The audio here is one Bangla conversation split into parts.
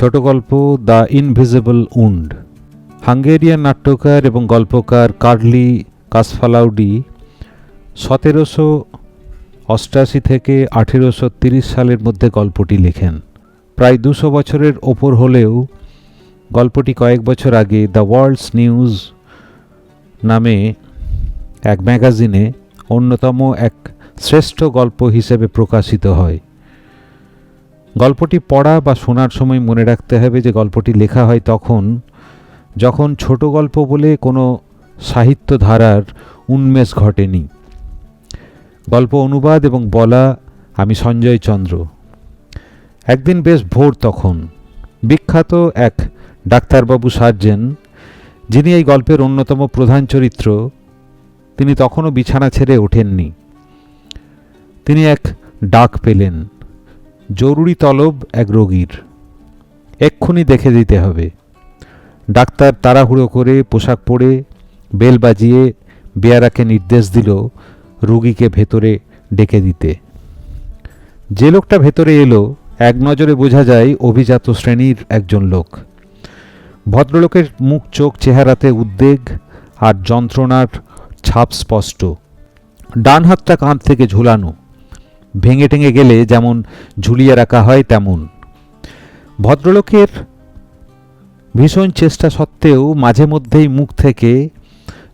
ছোট গল্প দ্য ইনভিজিবল উন্ড। হাঙ্গেরিয়ান নাট্যকার এবং গল্পকার কার্লি কাসফালাউডি সতেরোশো অষ্টাশি থেকে আঠেরোশো তিরিশ সালের মধ্যে গল্পটি লেখেন। প্রায় দুশো বছরের ওপর হলেও গল্পটি কয়েক বছর আগে দ্য ওয়ার্ল্ডস নিউজ নামে এক ম্যাগাজিনে অন্যতম এক শ্রেষ্ঠ গল্প হিসেবে প্রকাশিত হয়। গল্পটি পড়া বা শোনার সময় মনে রাখতে হবে যে গল্পটি লেখা হয় তখন, যখন ছোট গল্প বলে কোনো সাহিত্য ধারার উন্মেষ ঘটেনি। গল্প অনুবাদ এবং বলা, আমি সঞ্জয় চন্দ্র। একদিন বেশ ভোর তখন, বিখ্যাত এক ডাক্তারবাবু সার্জেন, যিনি এই গল্পের অন্যতম প্রধান চরিত্র, তিনি তখনও বিছানা ছেড়ে ওঠেননি। তিনি এক ডাক পেলেন। জরুরি তলব এক রোগীর। এক্ষুনি দেখে দিতে হবে। ডাক্তার তাড়াহুড়ো করে পোশাক পরে বেল বাজিয়ে বেয়ারাকে নির্দেশ দিল রুগীকে ভেতরে ডেকে দিতে। যে লোকটা ভেতরে এলো, এক নজরে বোঝা যায় অভিজাত শ্রেণির একজন লোক। ভদ্রলোকের মুখ, চোখ, চেহারাতে উদ্বেগ আর যন্ত্রণার ছাপ স্পষ্ট। ডান হাতটা কাঁধ থেকে ঝুলানো। ভেঙে টেঙে গেলে যেমন ঝুলিয়ে রাখা হয় তেমন। ভদ্রলোকের ভীষণ চেষ্টা সত্ত্বেও মাঝে মধ্যেই মুখ থেকে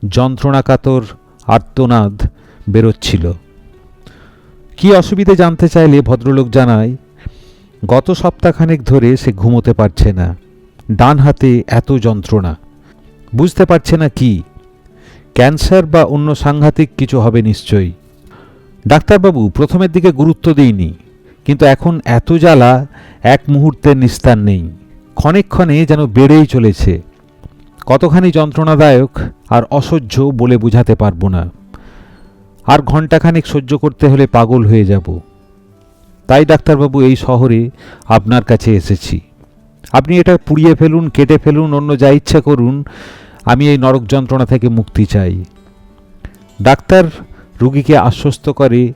যন্ত্রণাকাতর আর্তনাদ বেরোচ্ছিল। কি অসুবিধে জানতে চাইলে ভদ্রলোক জানায়, গত সপ্তাহখানেক ধরে সে ঘুমোতে পারছে না। ডান হাতে এত যন্ত্রণা। বুঝতে পারছে না কি। ক্যান্সার বা অন্য সাংঘাতিক কিছু হবে নিশ্চয়ই। ডাক্তারবাবু প্রথমের দিকে গুরুত্ব দিইনি, কিন্তু এখন এত জ্বালা, এক মুহূর্তের নিস্তার নেই। ক্ষণেক্ষণে যেন বেড়েই চলেছে। কতখানি যন্ত্রণাদায়ক আর অসহ্য বলে বোঝাতে পারব না। আর ঘণ্টাখানেক সহ্য করতে হলে পাগল হয়ে যাব। তাই ডাক্তারবাবু এই শহরে আপনার কাছে এসেছি। আপনি এটা পুড়িয়ে ফেলুন, কেটে ফেলুন, অন্য যা ইচ্ছা করুন, আমি এই নরক যন্ত্রণা থেকে মুক্তি চাই। ডাক্তার রুগীকে আশ্বস্ত করে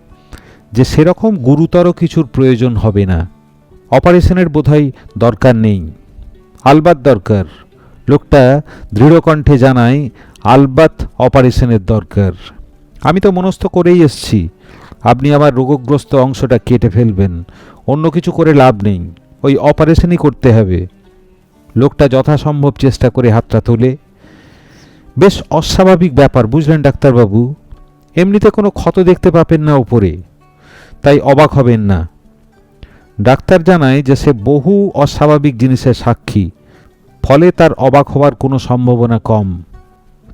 যে সেরকম গুরুতর কিছুর প্রয়োজন হবে না। অপারেশনের বোধহয় দরকার নেই। আলবাত দরকার। লোকটা দৃঢ়কণ্ঠে জানায়, আলবাত অপারেশনের দরকার। আমি তো মনস্থ করেই এসছি। আপনি আমার রোগগ্রস্ত অংশটা কেটে ফেলবেন। অন্য কিছু করে লাভ নেই। ওই অপারেশনই করতে হবে। লোকটা যথাসম্ভব চেষ্টা করে হাতটা তোলে। বেশ অস্বাভাবিক ব্যাপার, বুঝলেন ডাক্তারবাবু। এমনিতে কোনো ক্ষত দেখতে পাবেন না উপরে। তাই অবাক হবেন না। ডাক্তার জানায় যে সে বহু অস্বাভাবিক জিনিসের সাক্ষী, ফলে তার অবাক হওয়ার কোনো সম্ভাবনা কম।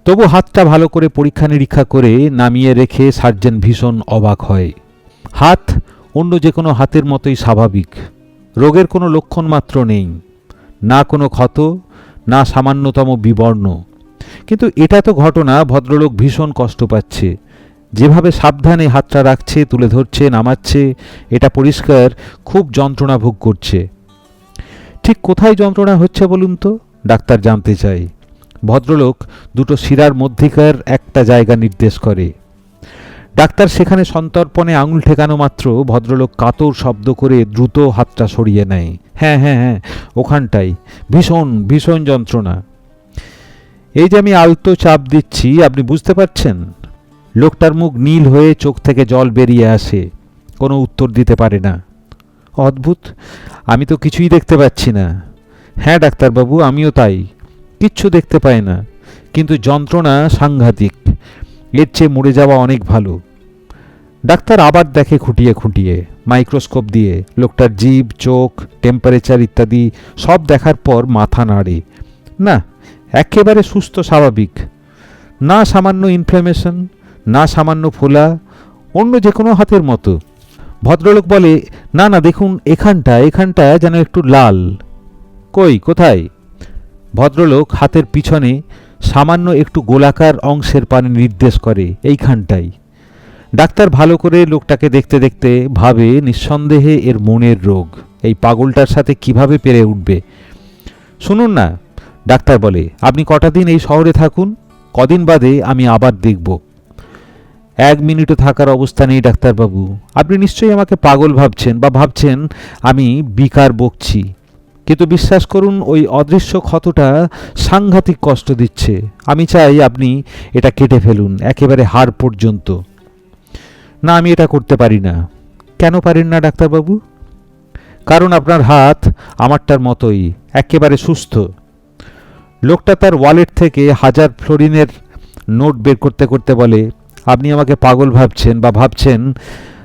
তবু হাতটা ভালো করে পরীক্ষা নিরীক্ষা করে নামিয়ে রেখে সার্জেন ভীষণ অবাক হয়। হাত অন্য যে কোনো হাতের মতোই স্বাভাবিক। রোগের কোনো লক্ষণ মাত্র নেই। না কোনো ক্ষত, না সামান্যতম বিবর্ণ। কিন্তু এটা তো ঘটনা ভদ্রলোক ভীষণ কষ্ট পাচ্ছে। যেভাবে সাবধানে হাতটা রাখছে, তুলে ধরছে, নামাচ্ছে, এটা পরিষ্কার, খুব যন্ত্রণা ভোগ করছে। ঠিক কোথায় যন্ত্রণা হচ্ছে বলুন তো? ডাক্তার জানতে চাই। ভদ্রলোক দুটো শিরার মধ্যিকার একটা জায়গা নির্দেশ করে। ডাক্তার সেখানে সন্তর্পণে আঙুল ঠেকানো মাত্র ভদ্রলোক কাতর শব্দ করে দ্রুত হাতটা সরিয়ে নেয়। হ্যাঁ হ্যাঁ হ্যাঁ ওখানটাই। ভীষণ ভীষণ যন্ত্রণা। এই যে আমি আলতো চাপ দিচ্ছি, আপনি বুঝতে পারছেন? লোকটার মুখ নীল হয়ে চোখ থেকে জল বেরিয়ে আসে। কোনো উত্তর দিতে পারে না। অদ্ভুত, আমি তো কিছুই দেখতে পাচ্ছি না। হ্যাঁ ডাক্তারবাবু, আমিও তাই। কিচ্ছু দেখতে পাই না। কিন্তু যন্ত্রণা সাংঘাতিক। এর চেয়ে মরে যাওয়া অনেক ভালো। ডাক্তার আবার দেখে খুঁটিয়ে খুঁটিয়ে, মাইক্রোস্কোপ দিয়ে, লোকটার জিভ চোখ টেম্পারেচার ইত্যাদি সব দেখার পর মাথা নাড়ে। না, একেবারে সুস্থ, স্বাভাবিক। না সামান্য ইনফ্লামেশন না সামান্য ফোলা, অন্য যে কোনো হাতের মতো। ভদ্রলোক বলে, না না, দেখুন, এখানটা এখানটা যেন একটু লাল। কই, কোথায়? ভদ্রলোক হাতের পিছনে সামান্য একটু গোলাকার অংশের পানে নির্দেশ করে, এইখানটাই। ডাক্তার ভালো করে লোকটাকে দেখতে দেখতে ভাবে নিঃসন্দেহে এর মনের রোগ। এই পাগলটার সাথে কীভাবে পেরে উঠবে? শুনুন না, ডাক্তার বলে, আপনি কটা দিন এই শহরে থাকুন? কদিন বাদে আমি আবার দেখব। এক মিনিটও থাকার অবস্থা নেই ডাক্তারবাবু। আপনি নিশ্চয়ই আমাকে পাগল ভাবছেন বা ভাবছেন আমি বিকার বকছি। কিন্তু বিশ্বাস করুন, ওই অদৃশ্য ক্ষতটা সাংঘাতিক কষ্ট দিচ্ছে। আমি চাই আপনি এটা কেটে ফেলুন, একেবারে হাড় পর্যন্ত। না, আমি এটা করতে পারি না। কেন পারেন না ডাক্তারবাবু? কারণ আপনার হাত আমারটার মতোই, একেবারে সুস্থ। লোকটা তার ওয়ালেট থেকে হাজার ফ্লোরিনের নোট বের করতে করতে বলে আপনি আমাকে পাগল ভাবছেন বা ভাবছেন,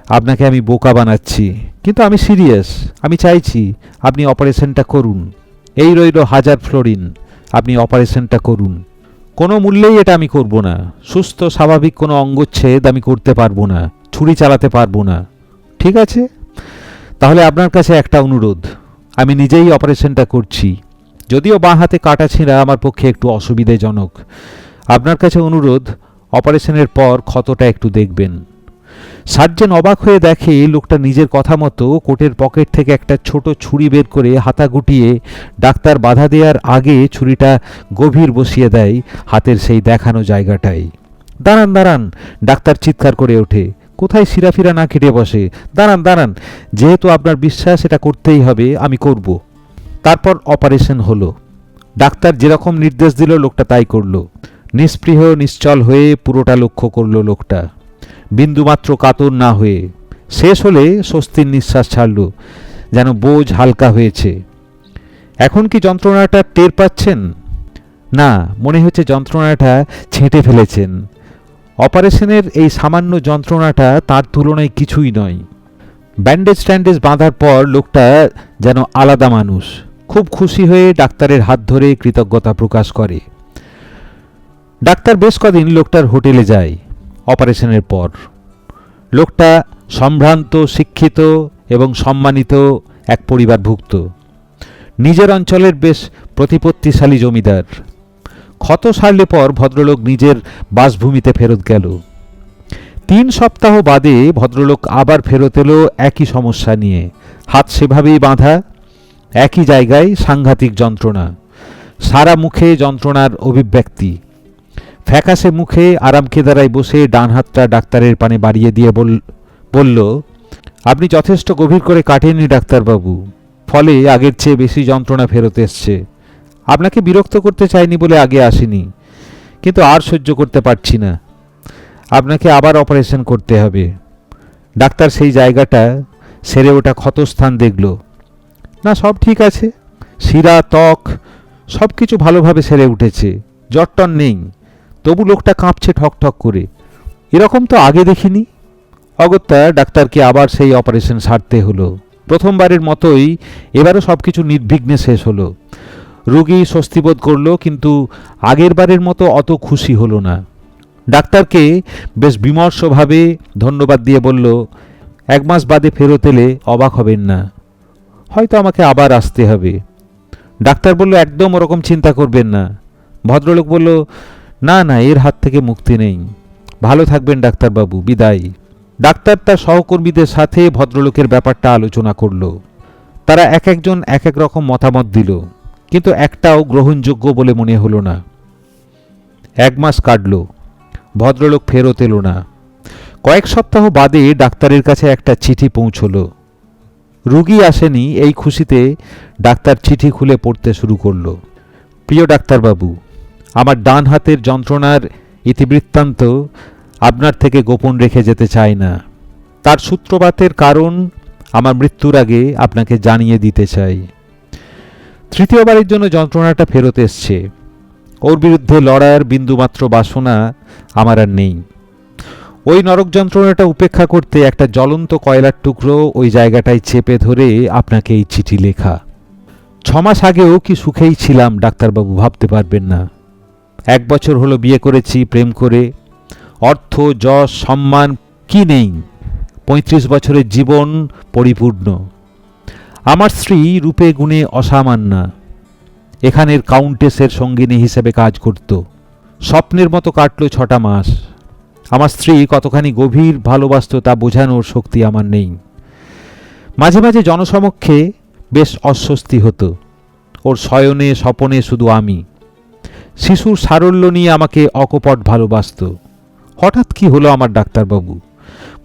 আপনাকে আমি বোকা বানাচ্ছি। কিন্তু আমি সিরিয়াস, আমি চাইছি আপনি অপারেশনটা করুন। এই রইল হাজার ফ্লোরিন, আপনি অপারেশনটা করুন। কোনো মূল্যেই এটা আমি করব না। সুস্থ, স্বাভাবিক কোনো অঙ্গচ্ছেদ আমি করতে পারব না, ছুরি চালাতে পারব না। ঠিক আছে? তাহলে আপনার কাছে একটা অনুরোধ, আমি নিজেই অপারেশনটা করছি। যদিও বাঁ হাতে কাটা ছিঁড়া আমার পক্ষে একটু অসুবিধাজনক। আপনার কাছে অনুরোধ অপারেশনের পর ক্ষতটা একটু দেখবেন। সার্জেন অবাক হয়ে দেখে লোকটা নিজের কথা মতো কোটের পকেট থেকে একটা ছোট ছুরি বের করে হাতা গুটিয়ে ডাক্তার বাধা দেওয়ার আগে ছুরিটা গভীর বসিয়ে দেয় হাতের সেই দেখানো জায়গাটায়। দাঁড়ান দাঁড়ান, ডাক্তার চিৎকার করে ওঠে। কোথায় সিরাফিরা না কেটে বসে? দাঁড়ান দাঁড়ান, যেহেতু আপনার বিশ্বাস এটা করতেই হবে, আমি করব। তারপর অপারেশন হলো। ডাক্তার যেরকম নির্দেশ দিল, লোকটা তাই করল। নিস্পৃহ, নিশ্চল হয়ে পুরোটা লক্ষ্য করল লোকটা। বিন্দুমাত্র কাতর না হয়ে শেষ হলে স্বস্তির নিঃশ্বাস ছাড়ল, যেন বোঝ হালকা হয়েছে। এখন কি যন্ত্রণাটা টের পাচ্ছেন? না, মনে হচ্ছে যন্ত্রণাটা ছেঁটে ফেলেছেন। অপারেশনের এই সামান্য যন্ত্রণাটা তার তুলনায় কিছুই নয়। ব্যান্ডেজ ট্যান্ডেজ বাঁধার পর লোকটা যেন আলাদা মানুষ। খুব খুশি হয়ে ডাক্তারের হাত ধরে কৃতজ্ঞতা প্রকাশ করে। ডাক্তার বেশ কদিন লোকটার হোটেলে যায়। অপারেশনের পর। লোকটা সম্ভ্রান্ত, শিক্ষিত এবং সম্মানিত এক পরিবারভুক্ত। নিজের অঞ্চলের বেশ প্রতিপত্তিশালী জমিদার। ক্ষত সারলে পর ভদ্রলোক নিজের বাসভূমিতে ফেরত গেল। তিন সপ্তাহ বাদে ভদ্রলোক আবার ফেরত এলো একই সমস্যা নিয়ে। হাত সেভাবেই বাঁধা, একই জায়গায় সাংঘাতিক যন্ত্রণা। সারা মুখে যন্ত্রণার অভিব্যক্তি। ফ্যাকাসে মুখে আরাম কেদারায় বসে ডান হাতটা ডাক্তারের পানে বাড়িয়ে দিয়ে বল- বলল, আপনি যথেষ্ট গভীর করে কাটেননি ডাক্তারবাবু। ফলে আগের চেয়ে বেশি যন্ত্রণা ফেরত এসছে। আপনাকে বিরক্ত করতে চাইনি বলে আগে আসিনি, কিন্তু আর সহ্য করতে পারছি না। আপনাকে আবার অপারেশন করতে হবে। ডাক্তার সেই জায়গাটা সেরে ওটা ক্ষতস্থান দেখল। না, সব ঠিক আছে। শিরা, ত্বক সব কিছু ভালোভাবে সেরে উঠেছে। জটটন নেই। তবু লোকটা কাঁপছে ঠক ঠক করে। এরকম তো আগে দেখিনি। অগত্যা ডাক্তারকে আবার সেই অপারেশন সারতে হলো। প্রথমবারের মতোই এবারও সব কিছু নির্বিঘ্নে শেষ হলো। রোগী স্বস্তিবোধ করল, কিন্তু আগের বারের মতো অত খুশি হলো না। ডাক্তারকে বেশ বিমর্ষভাবে ধন্যবাদ দিয়ে বলল, এক মাস বাদে ফেরত এলে অবাক হবেন না। হয়তো আমাকে আবার আসতে হবে। ডাক্তার বলল, একদম ওরকম চিন্তা করবেন না। ভদ্রলোক বলল না না, এর হাত থেকে মুক্তি নেই। ভালো থাকবেন, ডাক্তারবাবু, বিদায়। ডাক্তার তার সহকর্মীদের সাথে ভদ্রলোকের ব্যাপারটা আলোচনা করল। তারা এক একজন এক এক রকম মতামত দিল, কিন্তু একটাও গ্রহণযোগ্য বলে মনে হলো না। এক মাস কাটল, ভদ্রলোক ফেরত এলো না। কয়েক সপ্তাহ বাদে ডাক্তারের কাছে একটা চিঠি পৌঁছলো। রুগী আসেনি, এই খুশিতে ডাক্তার চিঠি খুলে পড়তে শুরু করল। প্রিয় ডাক্তারবাবু আমার ডান হাতের যন্ত্রণার ইতিবৃত্তান্ত আপনার থেকে গোপন রেখে যেতে চাই না। তার সূত্রপাতের কারণ আমার মৃত্যুর আগে আপনাকে জানিয়ে দিতে চাই। তৃতীয়বারের জন্য যন্ত্রণাটা ফেরত এসছে। ওর বিরুদ্ধে লড়াইয়ের বিন্দুমাত্র বাসনা আমার আর নেই। ওই নরক যন্ত্রণাটা উপেক্ষা করতে একটা জ্বলন্ত কয়লার টুকরো ওই জায়গাটায় চেপে ধরে আপনাকে এই চিঠি লেখা। ছমাস আগেও কি সুখেই ছিলাম, ডাক্তারবাবু ভাবতে পারবেন না। এক বছর হলো বিয়ে করেছি, প্রেম করে। অর্থ, যশ, সম্মান, কি নেই? পঁয়ত্রিশ বছরের জীবন পরিপূর্ণ। আমার স্ত্রী রূপে গুণে অসামান্যা। এখানের কাউন্টেসের সঙ্গিনী হিসেবে কাজ করত। স্বপ্নের মতো কাটল ছটা মাস। আমার স্ত্রী কতখানি গভীর ভালোবাসত তা বোঝানোর শক্তি আমার নেই। মাঝে মাঝে জনসমক্ষে বেশ অস্বস্তি হতো। ওর শয়নে, স্বপনে শুধু আমি। শিশুর সারল্য নিয়ে আমাকে অকপট ভালোবাসত। হঠাৎ কি হলো আমার ডাক্তারবাবু?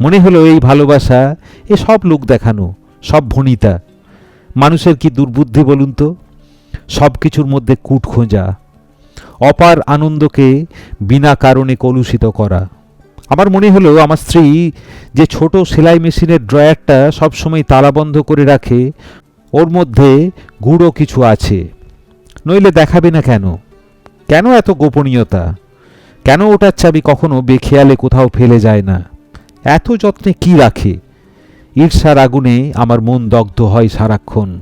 মনে হলো এই ভালোবাসা, এ সব লোক দেখানো, সব ভনিতা। মানুষের কি দুর্বুদ্ধি বলুন তো? সব কিছুর মধ্যে কূট খোঁজা। অপার আনন্দকে বিনা কারণে কলুষিত করা। আমার মনে হলো আমার স্ত্রী যে ছোট সেলাই মেশিনের ড্রয়ারটা সবসময় তালাবন্ধ করে রাখে, ওর মধ্যে গুঁড়ো কিছু আছে। নইলে দেখাবে না কেন? কেন এত গোপনীয়তা? কেন ওটার চাবি কখনো বেখেয়ালে কোথাও ফেলে যায় না? এত যত্নে কি রাখে? ঈর্ষার আগুনে আমার মন দগ্ধ হয় সারাক্ষণ।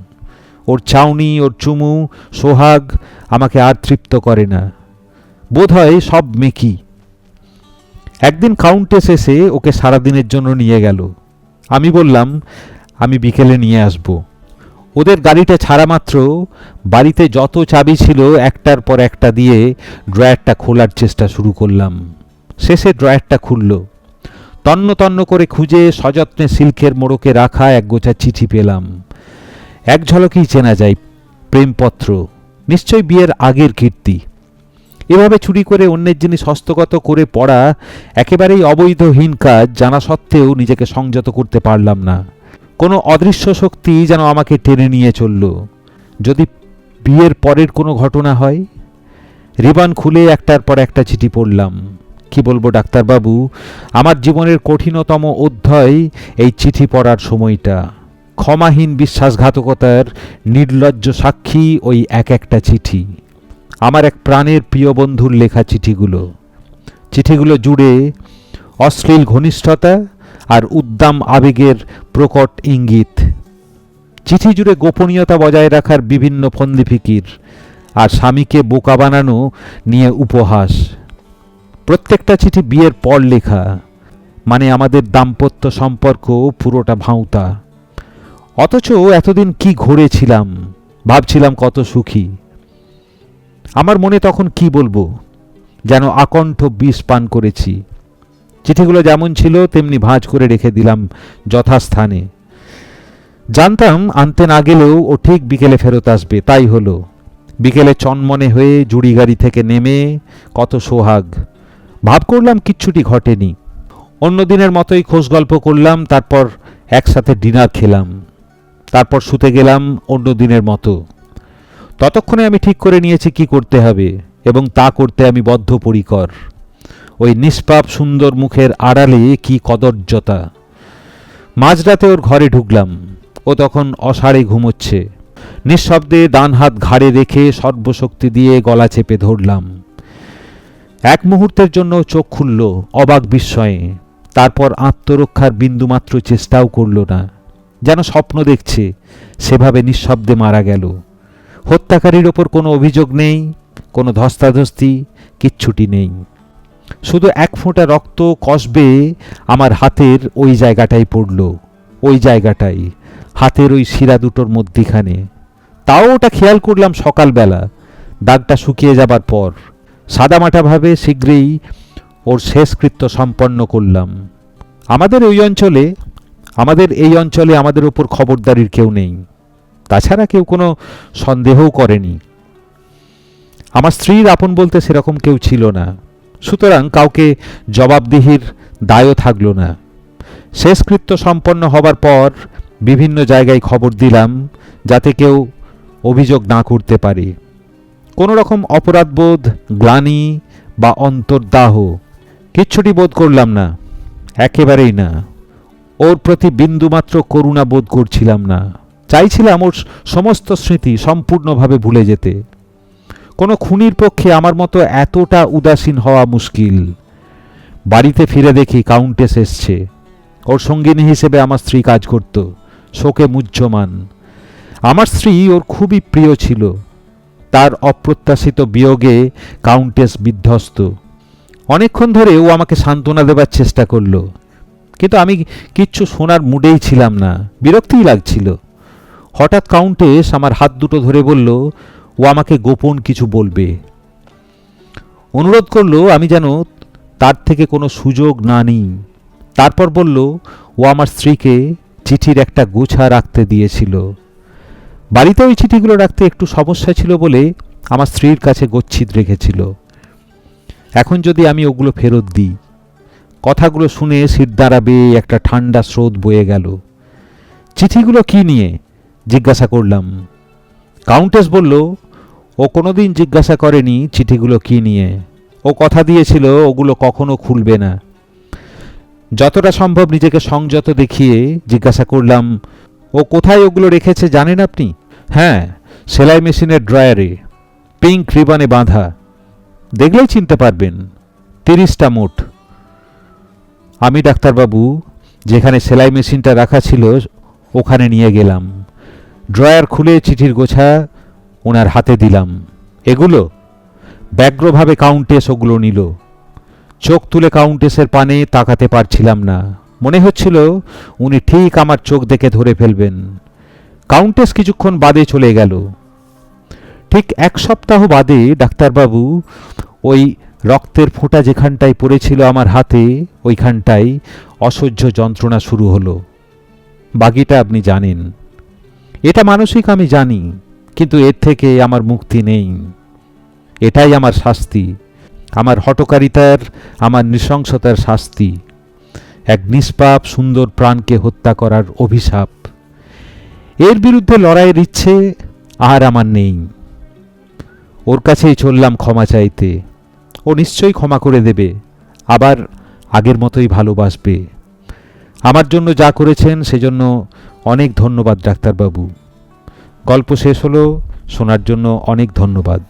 ওর চাউনি ওর চুমু, সোহাগ আমাকে আর তৃপ্ত করে না। বোধ হয় সব মেকি। একদিন কাউন্টেস এসে ওকে সারাদিনের জন্য নিয়ে গেল। আমি বললাম, আমি বিকেলে নিয়ে আসব। ওদের গাড়িটা ছাড়া মাত্র বাড়িতে যত চাবি ছিল, একটার পর একটা দিয়ে ড্রয়ারটা খোলার চেষ্টা শুরু করলাম। শেষে ড্রয়ারটা খুলল। তন্ন তন্ন করে খুঁজে সযত্নে সিল্কের মোড়কে রাখা এক গোছা চিঠি পেলাম। এক ঝলকেই চেনা যায় প্রেমপত্র, নিশ্চয় বিয়ের আগের কীর্তি। এভাবে চুরি করে অন্যের জিনিস হস্তগত করে পড়া একেবারেই অবৈধহীন কাজ, জানা সত্ত্বেও নিজেকে সংযত করতে পারলাম না। কোনো অদৃশ্য শক্তি যেন আমাকে টেনে নিয়ে চলল। যদি বিয়ের পরের কোনো ঘটনা হয়, রিবান খুলে একটার পর একটা চিঠি পড়লাম। কি বলব ডাক্তারবাবু, আমার জীবনের কঠিনতম অধ্যায় এই চিঠি পড়ার সময়টা। ক্ষমাহীন বিশ্বাসঘাতকতার নির্লজ্জ সাক্ষী ওই এক একটা চিঠি। আমার এক প্রাণের প্রিয় বন্ধুর লেখা চিঠিগুলো। চিঠিগুলো জুড়ে অশ্লীল ঘনিষ্ঠতা আর উদ্দাম আবেগের প্রকট ইঙ্গিত। চিঠি জুড়ে গোপনীয়তা বজায় রাখার বিভিন্ন ফন্দিফিকির আর স্বামীকে বোকা বানানো নিয়ে উপহাস। প্রত্যেকটা চিঠি বিয়ের পর লেখা মানে আমাদের দাম্পত্য সম্পর্ক পুরোটা ভাঁওতা। অথচ এতদিন কি ঘুরেছিলাম, ভাবছিলাম কত সুখী। আমার মনে তখন কি বলব, যেন আকণ্ঠ বিষ পান করেছি। চিঠিগুলো যেমন ছিল, তেমনি ভাঁজ করে রেখে দিলাম যথাস্থানে। জানতাম আনতে না গেলেও ও ঠিক বিকেলে ফেরত আসবে, তাই হলো। বিকেলে চনমনে হয়ে জুড়ি গাড়ি থেকে নেমে কত সোহাগ। ভাব করলাম কিচ্ছুটি ঘটেনি। অন্য দিনের মতোই খোঁজ গল্প করলাম, তারপর একসাথে ডিনার খেলাম। তারপর শুতে গেলাম অন্য দিনের মতো। ততক্ষণে আমি ঠিক করে নিয়েছি কি করতে হবে, এবং তা করতে আমি বদ্ধপরিকর। ওই নিষ্পাপ সুন্দর মুখের আড়ালে কি কদর্যতা। মাঝরাতে ওর ঘরে ঢুকলাম, ও তখন অসাড়ে ঘুমোচ্ছে। নিঃশব্দে ডান হাত ঘাড়ে রেখে সর্বশক্তি দিয়ে গলা চেপে ধরলাম। এক মুহূর্তের জন্য চোখ খুলল অবাক বিস্ময়ে, তারপর আত্মরক্ষার বিন্দুমাত্র চেষ্টাও করল না। যেন স্বপ্ন দেখছে, সেভাবে নিঃশব্দে মারা গেল। হত্যাকারীর ওপর কোনো অভিযোগ নেই, কোনো ধস্তাধস্তি, কিচ্ছুটি নেই। শুধু এক ফোঁটা রক্ত কষবে আমার হাতের ওই জায়গাটাই পড়ল, ওই জায়গাটাই, হাতের ওই শিরা দুটোর মধ্যিখানে। তাও ওটা খেয়াল করলাম সকালবেলা, দাগটা শুকিয়ে যাবার পর। সাদামাটাভাবে শীঘ্রই ওর শেষকৃত্য সম্পন্ন করলাম। আমাদের ওই অঞ্চলে, আমাদের এই অঞ্চলে আমাদের ওপর খবরদারির কেউ নেই। তাছাড়া কেউ কোনো সন্দেহও করেনি। আমার স্ত্রীর আপন বলতে সেরকম কেউ ছিল না। সুতরাং কাউকে জবাবদিহির দায়ও থাকল না। শেষকৃত্য সম্পন্ন হবার পর বিভিন্ন জায়গায় খবর দিলাম যাতে কেউ অভিযোগ না করতে পারে। কোনো রকম অপরাধবোধ, গ্লানি বা অন্তর্দাহ কিচ্ছুটি বোধ করলাম না, একেবারেই না। ওর প্রতি বিন্দুমাত্র করুণা বোধ করছিলাম না। চাইছিলাম ওর সমস্ত স্মৃতি সম্পূর্ণভাবে ভুলে যেতে। কোনো খুনির পক্ষে আমার মতো এতটা উদাসীন হওয়া মুশকিল। বাড়িতে ফিরে দেখি কাউন্টেস এসছে। ওর সঙ্গিনী হিসেবে আমার স্ত্রী কাজ করত। শোকে মুহ্যমান। আমার স্ত্রী ওর খুবই প্রিয় ছিল। তার অপ্রত্যাশিত বিয়োগে কাউন্টেস বিধ্বস্ত। অনেকক্ষণ ধরে ও আমাকে সান্ত্বনা দেবার চেষ্টা করল। কিন্তু আমি কিচ্ছু শোনার মুডেই ছিলাম না। বিরক্তিই লাগছিল। হঠাৎ কাউন্টেস আমার হাত দুটো ধরে বলল ও আমাকে গোপন কিছু বলবে। অনুরোধ করল, আমি যেন তার থেকে কোনো সুযোগ না নিই। তারপর বলল, ও আমার স্ত্রীকে চিঠির একটা গোছা রাখতে দিয়েছিল। বাড়িতে ওই চিঠিগুলো রাখতে একটু সমস্যা ছিল বলে আমার স্ত্রীর কাছে গচ্ছিত রেখেছিল। এখন যদি আমি ওগুলো ফেরত দিই? কথাগুলো শুনে সিট দাঁড়াবে, একটা ঠান্ডা স্রোত বয়ে গেল। চিঠিগুলো কি নিয়ে? জিজ্ঞাসা করলাম। কাউন্টেস বলল, ও কোনোদিন জিজ্ঞাসা করেনি চিঠিগুলো কী নিয়ে। ও কথা দিয়েছিল, ওগুলো কখনো খুলবে না। যতটা সম্ভব নিজেকে সংযত দেখিয়ে জিজ্ঞাসা করলাম, ও কোথায় ওগুলো রেখেছে জানেন আপনি? হ্যাঁ সেলাই মেশিনের ড্রয়ারে, পিঙ্ক রিবানে বাঁধা। দেখলেই চিনতে পারবেন, তিরিশটা মোট। আমি ডাক্তারবাবু, যেখানে সেলাই মেশিনটা রাখা ছিল, ওখানে নিয়ে গেলাম। ড্রয়ার খুলে চিঠির গোছা ওনার হাতে দিলাম। এগুলো ব্যগ্রভাবে কাউন্টেস ওগুলো নিল। চোখ তুলে কাউন্টেসের পানে তাকাতে পারছিলাম না। মনে হচ্ছিল উনি ঠিক আমার চোখ দেখে ধরে ফেলবেন। কাউন্টেস কিছুক্ষণ বাদে চলে গেল। ঠিক এক সপ্তাহ বাদে ডাক্তারবাবু ওই রক্তের ফোঁটা যেখানটায় পড়েছিল আমার হাতে, ওইখানটায় অসহ্য যন্ত্রণা শুরু হলো। বাকিটা আপনি জানেন। এটা মানসিক আমি জানি, কিন্তু এর থেকে আমার মুক্তি নেই। এটাই আমার শাস্তি, আমার হটকারিতার, আমার নৃশংসতার শাস্তি। এক নিষ্পাপ, সুন্দর প্রাণকে হত্যা করার অভিশাপ। এর বিরুদ্ধে লড়াইয়ের ইচ্ছে আর আমার নেই। ওর কাছেই চললাম ক্ষমা চাইতে। ও নিশ্চয়ই ক্ষমা করে দেবে, আবার আগের মতোই ভালোবাসবে। আমার জন্য যা করেছেন, সেজন্য অনেক ধন্যবাদ ডাক্তারবাবু। গল্প শেষ হলো শোনার জন্য অনেক ধন্যবাদ।